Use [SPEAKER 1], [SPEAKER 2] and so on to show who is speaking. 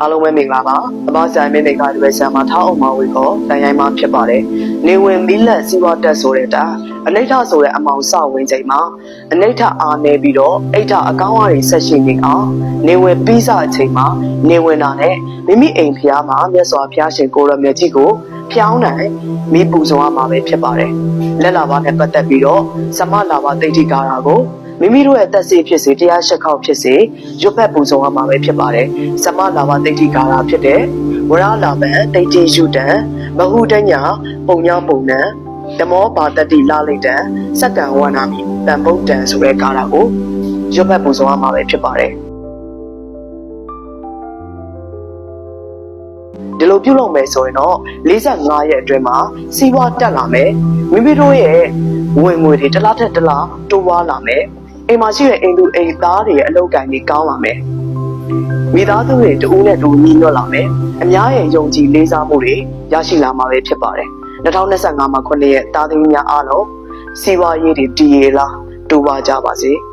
[SPEAKER 1] အားလုံးပဲမင်္ဂလာပါအမဆိုင်မင်းတွေကဒီပဲဆံမှာထားအောင်မဝေခေါ်တန်ရိုင်းမှာဖြစ်ပါတယ်နေဝင်မီလက်စီးပွားတက်ဆိုတဲ့တာအနိဋ္ဌဆိုတဲ့အမောင်စဝင်ချိန်မှာအနိဋ္ဌအားနေပြီးတော့အိဋ္ဌအကောင်းအရာတွေဆက်ရှိနေအောင်နေဝင်ပြီးစအချိန်မှာနေဝင်တာနဲ့မိမိအိမ်ဖျားမှာမြတ်စွာဘုရားရှင်ကိုရမြတ်ကြီးကိုဖျောင်းနိုင်မိပူဇော်ရမှာပဲဖြစ်ပါတယ်လက်လာပါနဲ့ပတ်သက်ပြီးတော့သမလာပါတိဋ္ဌိကာရာကို မိမိတို့ရဲ့တက်စီဖြစ်စေတရားရှက်ခေါက်ဖြစ်စေရွတ်ဖက်ပူဇော်ရမှာပဲဖြစ်ပါတယ်။စမလာဘတိဋ္ဌိကာရဖြစ်တဲ့ဝရလာဘံတိဋ္ဌိယုတံမဟုတညာပုံညာပုံနံဓမောပါတတိလာလိတံစက္ကံဝနာမိတံဗုဒ္ဓံဆိုတဲ့ကာရကိုရွတ်ဖက်ပူဇော်ရမှာပဲဖြစ်ပါတယ်။ဒီလိုပြုလုပ်မယ်ဆိုရင်တော့45ရက်အတွင်းမှာစီးပွားတက်လာမယ်မိမိတို့ရဲ့ဝင်ငွေတွေတစ်လားထက်တစ်လားတိုးပွားလာမယ် အိမ်မှာရှိတဲ့အိမ်သူအိမ်သားတွေရဲ့အလုပ်ကိုင်တွေကောင်းလာမယ်မိသားစုတွေတူနဲ့တူညီညွတ်လာမယ်အများရဲ့ယုံကြည်လေးစားမှုတွေရရှိလာမှာပဲဖြစ်ပါတယ်2025မှာ9ရက်တာသမီများအားလုံးစီးပွားရေးတွေတည်ရလားတိုးပွားကြပါစေ။